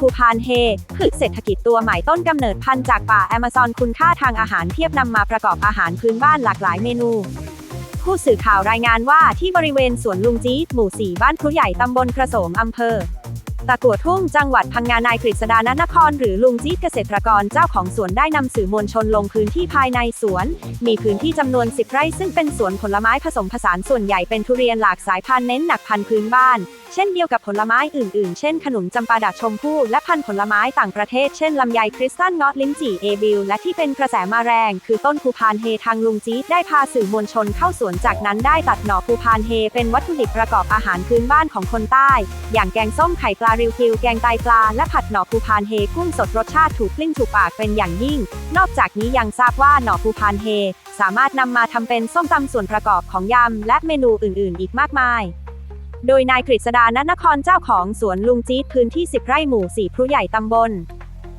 ภูพานเฮพืชเศรษฐกิจตัวใหม่ต้นกำเนิดพันธุ์จากป่าแอมะซอนคุณค่าทางอาหารเทียบนำมาประกอบอาหารพื้นบ้านหลากหลายเมนู ผู้สื่อข่าวรายงานว่าที่บริเวณสวนลุงจี๊ดหมู่ 4 บ้านครุใหญ่ตำบลกระโสมอำเภอ ตะกัวทุ่งจังหวัดพังงานายกฤษดานนคร หรือลุงจี๊ดเกษตรกรเจ้าของสวนได้นำสื่อมวลชนลงพื้นที่ภายในสวน มีพื้นที่จำนวน 10 ไร่ซึ่งเป็นสวนผลไม้ผสมผสานส่วนใหญ่เป็นทุเรียนหลากสายพันธุ์เน้นหนักพันธุ์พื้นบ้าน เช่นเดียวกับผลไม้อื่นๆ เช่นขนุนจำปาดากชมพู่และพันธุ์ผลไม้ต่างประเทศ เช่นลำไยคริสตัลเงาะลิ้นจี่เอบิลและที่เป็นกระแสมาแรง คือต้นภูพานเฮทางลุงจี๊ดได้พาสื่อมวลชนเข้าสวนจากนั้นได้ตัดหน่อภูพานเฮเป็นวัตถุดิบประกอบอาหารพื้นบ้านของคนใต้ อย่างแกงส้มไข่ปลาริวคิวแกงไตปลา และผัดหน่อภูพานเฮกุ้งสดรสชาติถูกกลิ้งถูกปากเป็นอย่างยิ่ง นอกจากนี้ยังทราบว่าหน่อภูพานเฮ สามารถนำมาทำเป็นส้มตำส่วนประกอบของยำและเมนูอื่นๆ อีกมากมาย โดยนายกฤษดานนครเจ้าของสวนลุงจี๊ดพื้นที่ 10 ไร่หมู่ 4พรุใหญ่ตำบล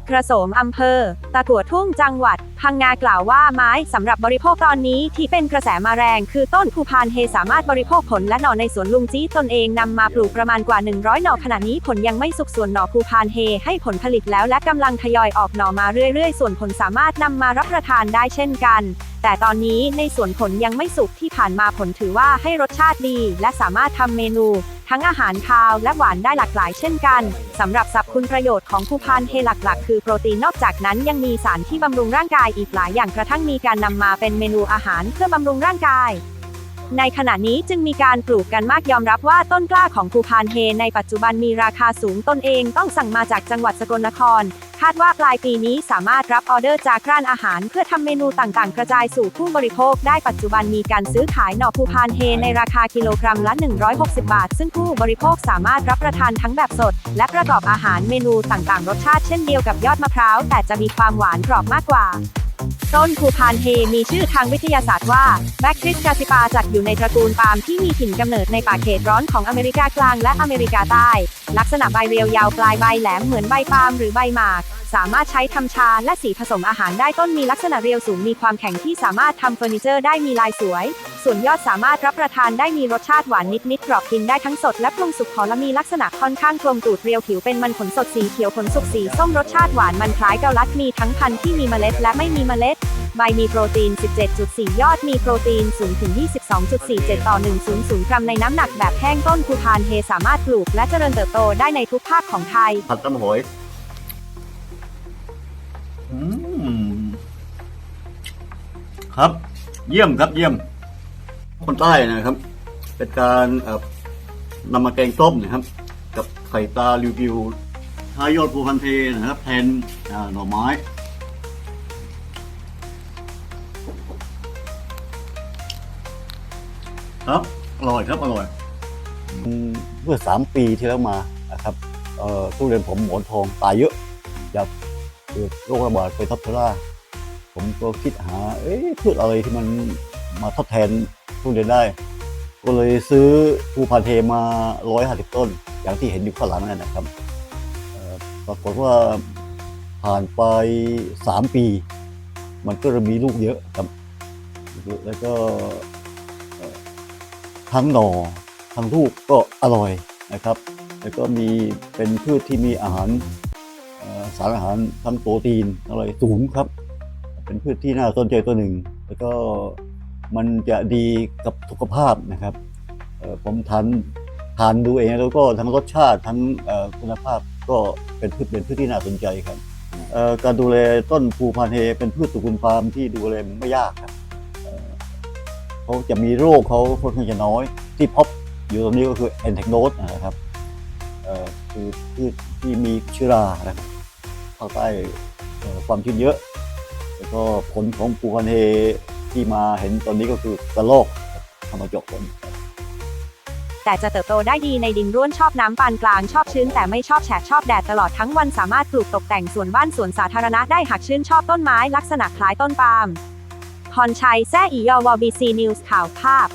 กระโสมอำเภอ ตะกัวทุ่งจังหวัด พังงากล่าวว่าไม้สำหรับบริโภคตอนนี้ที่เป็นกระแสมาแรงคือต้นภูพานเฮสามารถบริโภคผลและหน่อในสวนลุงจี๊ดตนเองนำมาปลูกประมาณกว่า 100 หน่อขณะนี้ผลยังไม่สุกส่วนหน่อภูพานเฮให้ผลผลิตแล้วและกำลังทยอยออกหน่อมาเรื่อยๆ ส่วนผลสามารถนำมารับประทานได้เช่นกัน แต่ตอนนี้ในสวนผลยังไม่สุกที่ผ่านมาผลถือว่าให้รสชาติดี และสามารถทำเมนู ทั้งอาหารคาวและหวานได้หลากหลายเช่นกัน สำหรับสรรพคุณประโยชน์ของภูพานเฮหลักๆ คือโปรตีนนอกจากนั้นยังมีสารที่บำรุงร่างกายอีกหลายอย่างกระทั่งมีการนำมาเป็นเมนูอาหารเพื่อบำรุงร่างกาย ในขณะนี้จึงมีการปลูกกันมากยอมรับว่าต้นกล้าของภูพานเฮในปัจจุบันมีราคาสูงตนเองต้องสั่งมาจากจังหวัดสกลนคร คาดว่าปลายปีนี้สามารถรับออเดอร์จากร้านอาหาร เพื่อทำเมนูต่างๆ กระจายสู่ผู้บริโภคได้ปัจจุบันมีการซื้อขายหน่อภูพานเฮในราคากิโลกรัมละ 160 บาท ซึ่งผู้บริโภคสามารถรับประทานทั้งแบบสด และประกอบอาหารเมนูต่างๆ รสชาติเช่นเดียวกับยอดมะพร้าวแต่จะมีความหวานกรอบมากกว่า ต้นภูพานเฮมีชื่อทางวิทยาศาสตร์ว่าแบคทริสกาซิปาจัดอยู่ในตระกูลปาล์มที่มีถิ่นกำเนิดในป่าเขตร้อนของอเมริกากลางและอเมริกาใต้ ลักษณะใบเรียวยาวปลายใบแหลมเหมือนใบปาล์มหรือใบหมาก สามารถใช้ทำชาและสีผสมอาหารได้ต้นมีลักษณะเรียวสูงมีความแข็งที่สามารถทำเฟอร์นิเจอร์ได้มีลายสวย ส่วนยอดสามารถรับประทานได้มีรสชาติหวานนิดๆกรอบกินได้ทั้งสดและปรุงสุกพอและมีลักษณะค่อนข้างกลมตูดเรียวผิวเป็นมันขนสดสีเขียวขนสุกสีส้มรสชาติหวานมันคล้ายเกาลัดมีทั้งพันธุ์ที่มีเมล็ดและไม่มีเมล็ดใบมีโปรตีน 17.4 ยอดมีโปรตีนสูงถึง 22.47 ต่อ 100 กรัมในน้ำหนักแบบแห้งต้นคูพานเฮสามารถปลูกและเจริญเติบโตได้ในทุกภาคของไทย ผัดตำหอยอืมครับ เยี่ยมครับเยี่ยม คนใต้นะครับ เป็นการนำมาแกงส้มนะครับ กับไข่ปลาริวกิวทายอดภูพันเทนะครับ แทนหน่อไม้ครับอร่อยครับอร่อยเมื่อสามปีที่แล้วมานะครับเอ่อทุเรียนผมหมอนทองตายเยอะจากโรคระบาดไปทับทล่าผมก็คิดหา เอ๊ะพืชอะไรที่มันมาทดแทน ทุเรียนได้ ก็เลยซื้อภูพานเทมา150ต้น อย่างที่เห็นอยู่ข้างหลังนั่นนะครับปรากฏว่าผ่านไป3ปี มันก็เริ่มมีลูกเยอะครับแล้วก็ทั้งหน่อทั้งลูกก็อร่อยนะครับ แล้วก็มีเป็นพืชที่มีอาหารสารอาหารทั้งโปรตีนอะไรสูงครับ เป็นพืชที่น่าสนใจตัวหนึ่ง แล้วก็ มันจะดีกับสุขภาพนะครับผมทานทานดูเองแล้วก็ทั้งรสชาติทั้งคุณภาพก็เป็นพืชเป็นพืชที่น่าสนใจครับการดูแลต้นภูพานเฮเป็นพืชตระกูลปาล์มที่ดูแลไม่ยากครับเเขาจะมีโรคเขาค่อนข้างจะน้อย ที่พบอยู่ตรงนี้ก็คือแอนเทคโนสนะครับคือพืชที่มีเชื้อรานะครับภาคใต้ความชื้นเยอะ แล้วก็ผลของปูคันเฮ ที่มาเห็นตอนนี้ก็คือกระโลกทำมจกผลแต่จะเติบโตได้ดีในดินร่วนชอบน้ำปานกลางชอบชื้นแต่ไม่ชอบแฉะชอบแดดตลอดทั้งวันสามารถปลูกตกแต่งสวนบ้านสวนสาธารณะได้หากชื่นชอบต้นไม้ลักษณะคล้ายต้นปาล์มพรชัย แซ่อียอวบีซีนิวส์ข่าวภาพ